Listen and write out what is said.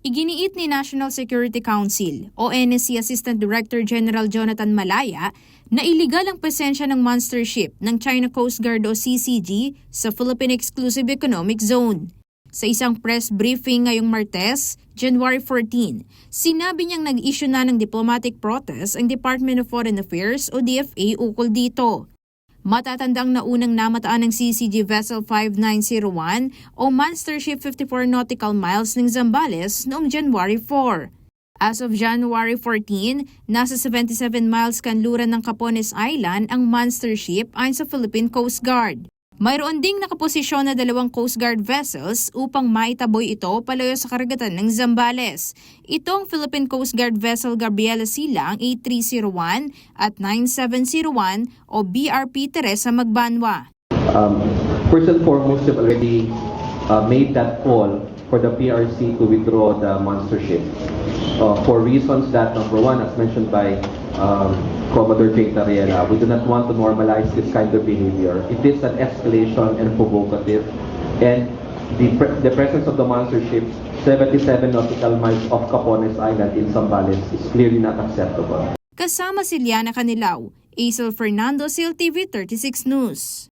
Iginiit ni National Security Council o NSC Assistant Director General Jonathan Malaya na iligal ang presensya ng monster ship ng China Coast Guard o CCG sa Philippine Exclusive Economic Zone. Sa isang press briefing ngayong Martes, January 14, sinabi niyang nag-issue na ng diplomatic protest ang Department of Foreign Affairs o DFA ukol dito. Matatandang naunang namataan ng CCG Vessel 5901 o Monster Ship 54 nautical miles ng Zambales noong January 4. As of January 14, nasa 77 miles kanluran ng Capones Island ang Monster Ship ayon sa Philippine Coast Guard. Mayroon ding nakaposisyon na dalawang Coast Guard vessels upang maitaboy ito palayo sa karagatan ng Zambales. Ito ang Philippine Coast Guard vessel Gabriela Silang 8301 at 9701 o BRP Teresa Magbanwa. Um, first and foremost, we've already uh, made that call for the PRC to withdraw the monster ship. Uh, for reasons that, number one, as mentioned by um, Commodore Jake Tariela, we do not want to normalize this kind of behavior. It is an escalation and provocative. And the, pre- the presence of the monster ship 77 nautical miles off Capones Island in Zambales is clearly not acceptable. Kasama si Liana Canilaw, Aisel Fernando, CLTV 36 News.